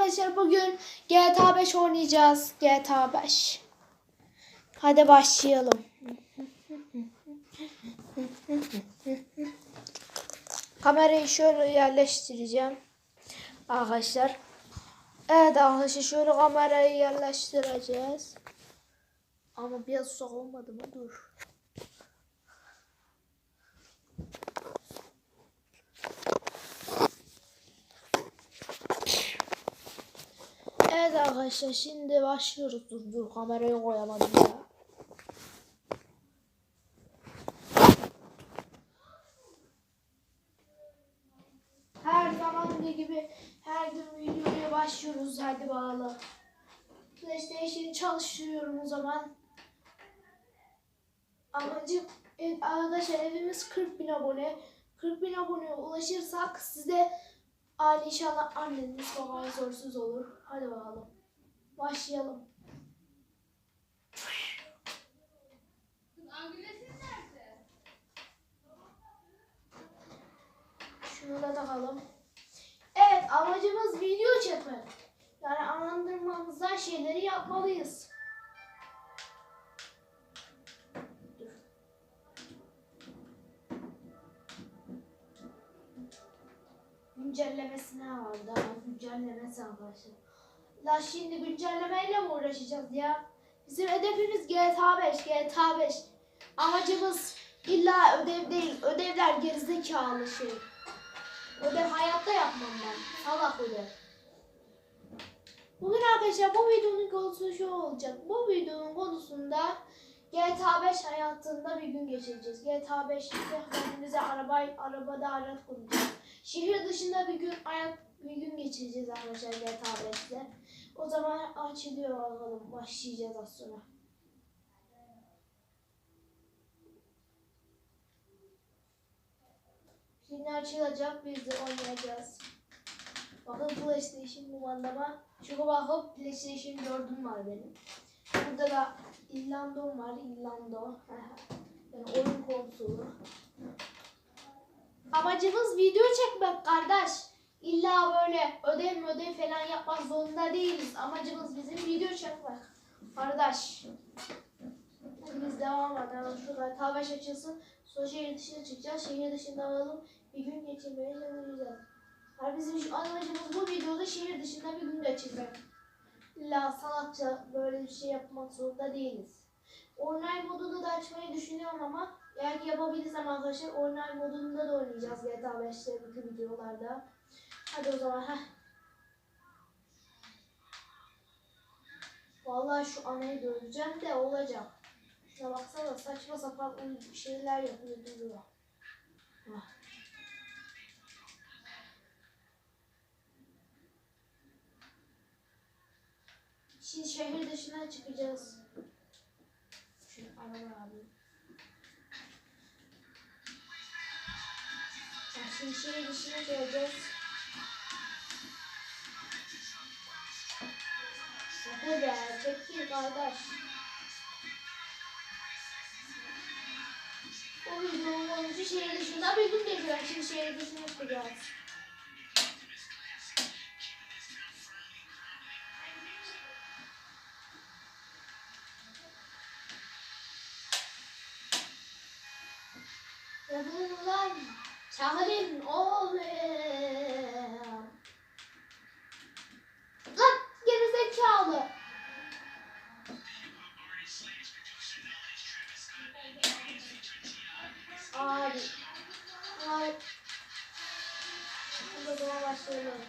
arkadaşlar bugün GTA 5 oynayacağız. GTA 5. Hadi başlayalım. Kamerayı şöyle yerleştireceğim. Arkadaşlar. Evet arkadaşlar şöyle kamerayı yerleştireceğiz. Ama biraz olmadı mı? Dur. Evet arkadaşlar şimdi başlıyoruz. Dur dur kamerayı koyamadım ya. Her zaman gibi her gün videoya başlıyoruz. Hadi bağlı. PlayStation çalıştırıyorum o zaman. Amacım evet, arkadaşlar evimiz 40 bin abone. 40 bin aboneye ulaşırsak size aile inşallah anneniz babanız sorsuz olur. Hadi bakalım. Başlayalım. Şunu da takalım. Evet amacımız video çekmek. Yani anlandırmamızdan şeyleri yapmalıyız. Güncellemesine vardı ama güncellemesi arkadaşlar. La şimdi güncellemeyle mi uğraşacağız ya? Bizim hedefimiz GTA 5, GTA 5. Amacımız illa ödev değil, ödevler gerizekalı şey. Ödev hayatta yapmam ben. Salak ödev. Bugün arkadaşlar bu videonun konusu şu olacak. Bu videonun konusunda GTA 5 hayatında bir gün geçireceğiz. GTA 5'te kendimize araba, arabada hayat kuracağız. Şehir dışında bir gün hayat bir gün geçireceğiz arkadaşlar GTA 5'te. O zaman açılıyor bakalım. Başlayacağız az sonra. Şimdi açılacak biz de oynayacağız. Bakın PlayStation kumandama. Şuna bakıp PlayStation 4'üm var benim. Burada da İrlanda'm var. İrlanda. yani oyun konsolu. Amacımız video kardeş. İlla böyle ödev ödev falan yapmak zorunda değiliz. Amacımız bizim video çekmek. Kardeş. Biz devam edelim. Şurada K5 açılsın. Sonra şehir dışına çıkacağız. Şehir dışında alalım. Bir gün geçirmeye çalışacağız. Yani bizim şu amacımız bu videoda şehir dışında bir gün geçirmek. İlla salakça böyle bir şey yapmak zorunda değiliz. Online modunu da açmayı düşünüyorum ama eğer ki yapabilirsem arkadaşlar online modunda da oynayacağız GTA 5'te bütün videolarda. Hadi o zaman heh. Vallahi şu anayı döveceğim de olacak. Şuna baksana saçma sapan şeyler yapıyor duruyor. Hah. Şimdi şehir dışına çıkacağız. Şu araba abi. Şimdi şehir dışına çıkacağız. Hadi be, çekil kardeş. O konusu şehir dışında bir gün geçiyor. Şimdi şehir dışına çıkacağız. Yapın ulan. Çağırın oğlum. O zaman başlayalım.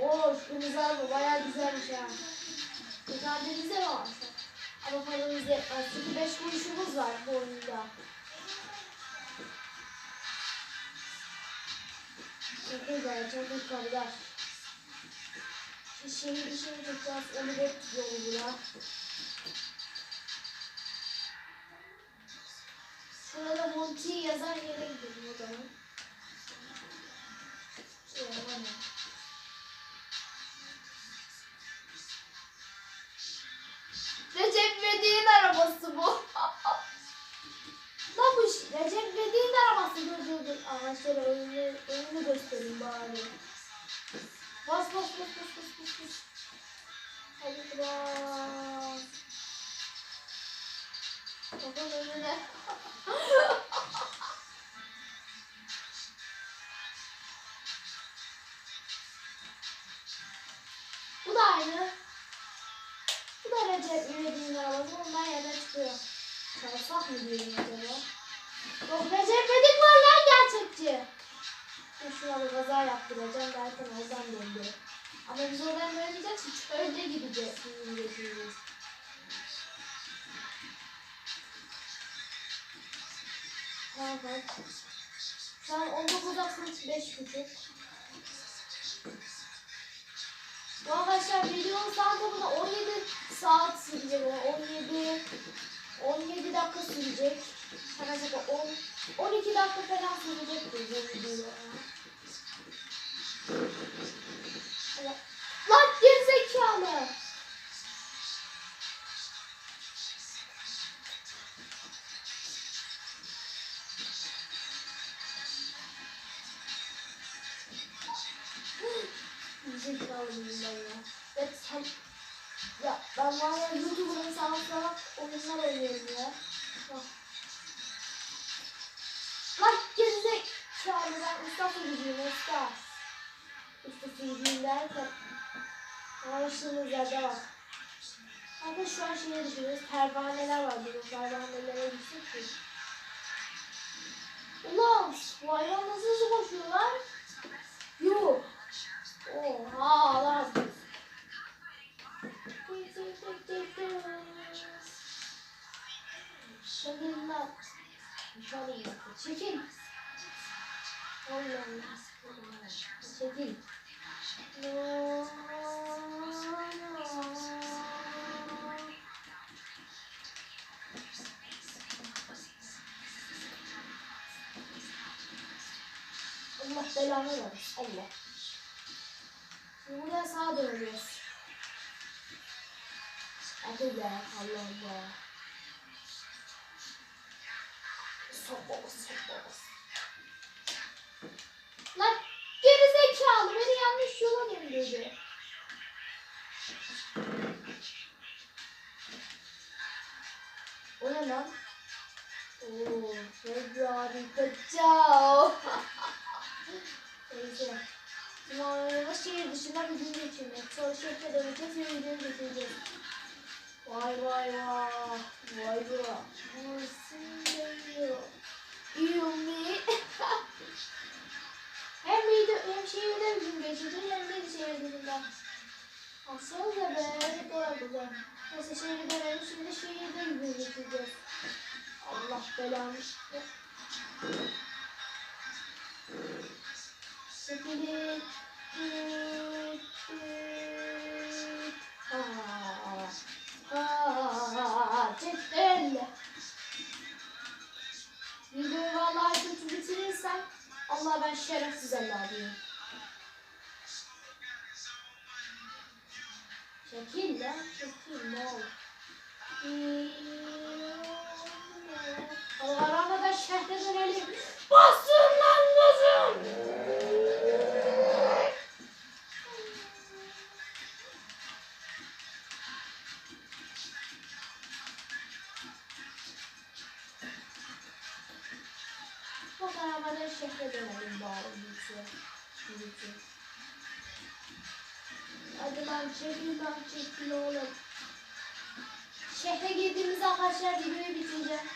Oo şu kırmızı araba bayağı güzelmiş ha. Güzelliğimize mi varsa? Ama paramız yetmez. Çünkü 5 kuruşumuz var bu oyunda. Çok güzel, çok kardeş. Şimdi dışına çıkacağız. Onu bekliyorum bura. Şurada Monty yazan yere gidelim o zaman. Şuraya bana. Recep İvedik'in arabası bu. Lan bu ş- Recep İvedik'in de arabası. Ama şöyle önünü, önünü göstereyim bari. Bas bas bas bas bas bas. Hadi bas. Bakın önüne. Bu da aynı. Bu da Recep İvedik'in arabası. Ondan yerine çıkıyor. Çalsak mı diyorum acaba? Yok Recep İvedik var lan gerçekçi. Bir kaza yaptıracağım derken oradan döndü. Ama biz oradan dönmeyeceğiz. Hiç önce gideceğiz. Gideceğiz. Tamam bak. Şu an 19.65 buçuk. Bu arkadaşlar videonun saat tamına 17 saat sürecek. yani 17 17 dakika sürecek. Hemen şaka 10 12 dakika falan sürecek bu. Mıyım ben ya? Evet sen... Ya ben var ya YouTuber'ın salak salak oyunlar oynuyorum ya. Bak. Lan gerizekalı ben usta sürücüyüm usta. Usta sürücüyüm derken. Anlaştığımız yerde var. Bakın şu an şeye düşünüyoruz. Pervaneler var. Bizim pervanelere gitsek ki. Ulan bu hayvan nasıl koşuyorlar? Yuh. Oha lan. Çekil lan. Çekil. Çekil. Allah belanı versin. Allah. Buradan sağa dönüyoruz. Hadi be Allah Allah. Sok baba sok baba. Lan beni yanlış yola gönderdi. O ne lan? Oo, Februari Ciao. Neyse. Sonra şehir dışında bir gün geçirmek. Döneceğiz ve bir gün geçireceğiz. Vay vay vay. Vay vay. Nasıl geliyor? You me. hem video hem şehirde bir gün geçireceğiz hem de şehir dışında. Baksanıza be. Ne kadar güzel. Neyse şehre dönelim. Şimdi şehirde bir gün. Allah belanı. Videoyu vallahi kötü bitirirsem Allah ben şerefsiz Allah diyeyim. Çekil lan. Çekil ne olur. Çekil lan çekil oğlum. Şehre girdiğimiz arkadaşlar videoyu bitireceğim.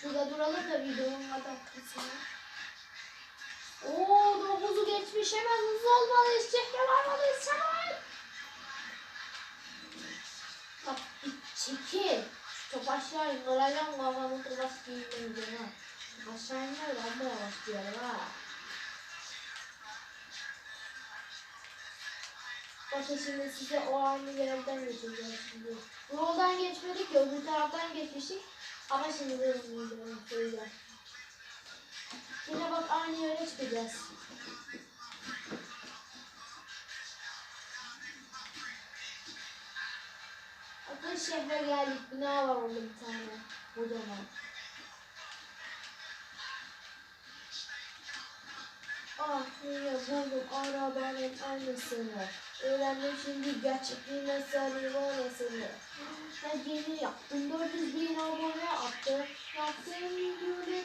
Şurada duralım da videonun dakikasını. Oo dokuzu geçmiş hemen hızlı olmalıyız. Şehre varmalıyız hemen. Bak çekil. Şu top aşağı indireceğim kafamı kırbaç giyinmeyeceğim ha. Aşağı iner ama yavaş diyorum ha. Bakın şimdi size o anı yerden geçeceğim şimdi. Bu yoldan geçmedik ya öbür taraftan geçmiştik. Ama şimdi de söyleyeceğim. Yine bak aynı yere çıkacağız. Bakın şehre geldik. Bina var orada bir tane. Kocaman. Buldum arabanın aynısını. Öğrendim şimdi gerçekliğin nasıl limonasını. Ben yeni yaptım 400 bin abone attım. Yaptığım videoları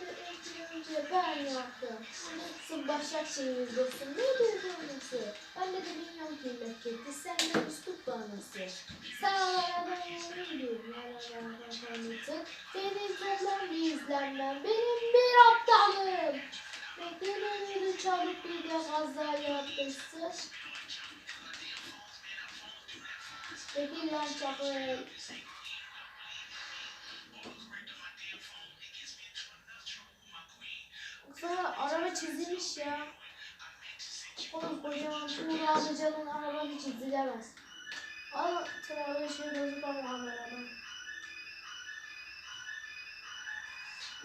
önce ben yaptım. Nasıl Başakşehir dostum nedir sonrası? Ben de bilmiyorum ki memleketi sen de üslup banası. Sağlara dayanıyorum yaralara tanıtı. Benim canım izlenmem benim bir aptalım. Çalıp bir de kaza yapmışsın. Peki lan çakıl. Baksana araba çizilmiş ya. Oğlum kocaman Tuğra amcanın arabası çizilemez. Al trafiğe şey bozulma kamerada.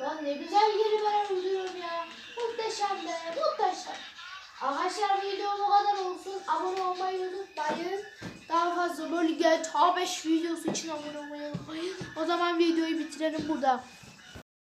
Lan ne güzel yeri ben buluyorum ya. Muhteşem be, muhteşem. Arkadaşlar video bu kadar olsun. Abone olmayı unutmayın. Daha fazla böyle GTA 5 videosu için abone olmayı unutmayın. O zaman videoyu bitirelim burada.